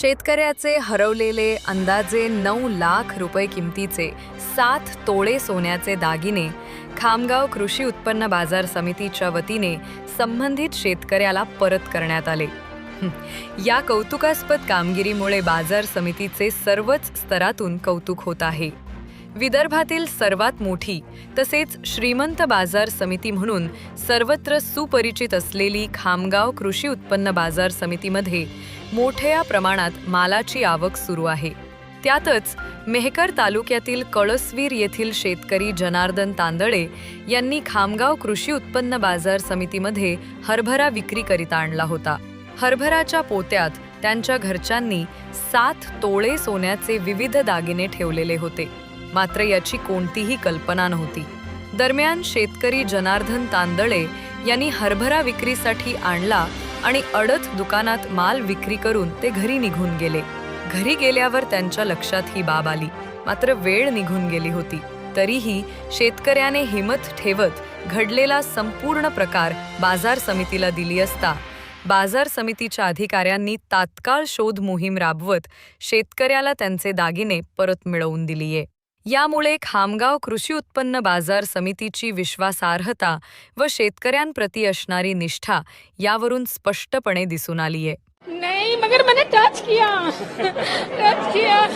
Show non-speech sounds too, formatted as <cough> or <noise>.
शेतकऱ्याचे हरवलेले अंदाजे नऊ लाख रुपये किमतीचे सात तोळे सोन्याचे दागिने खामगाव कृषी उत्पन्न बाजार समितीच्या वतीने संबंधित शेतकऱ्याला परत करण्यात आले. या कौतुकास्पद कामगिरीमुळे बाजार समितीचे सर्वच स्तरातून कौतुक होत आहे. विदर्भातील सर्वात मोठी तसेच श्रीमंत बाजार समिती म्हणून सर्वत्र सुपरिचित असलेली खामगाव कृषी उत्पन्न बाजार समितीमध्ये मोठ्या प्रमाणात मालाची आवक सुरू आहे. त्यातच मेहकर तालुक्यातील कळसवीर येथील शेतकरी जनार्दन तांदळे यांनी खामगाव कृषी उत्पन्न बाजार समितीमध्ये हरभरा विक्रीकरिता आणला होता. हरभराच्या पोत्यात त्यांच्या घरच्यांनी सात तोळे सोन्याचे विविध दागिने ठेवलेले होते. मात्र याची कोणतीही कल्पना नव्हती. दरम्यान शेतकरी जनार्दन तांदळे यांनी हरभरा विक्रीसाठी आणला आणि अडत दुकानात माल विक्री करून ते घरी निघून गेले. घरी गेल्यावर त्यांच्या लक्षात ही बाब आली. मात्र वेळ निघून गेली होती. तरीही शेतकऱ्याने हिमत ठेवत घडलेला संपूर्ण प्रकार बाजार समितीला दिली असता बाजार समितीच्या अधिकाऱ्यांनी तात्काळ शोध मोहीम राबवत शेतकऱ्याला त्यांचे दागिने परत मिळवून दिलीये. यामुळे खामगाव कृषी उत्पन्न बाजार समितीची विश्वासार्हता व शेतकऱ्यांप्रती असणारी निष्ठा यावरून स्पष्टपणे दिसून आलीये. नाही मगर मैंने टच किया. <laughs> Touch KIA.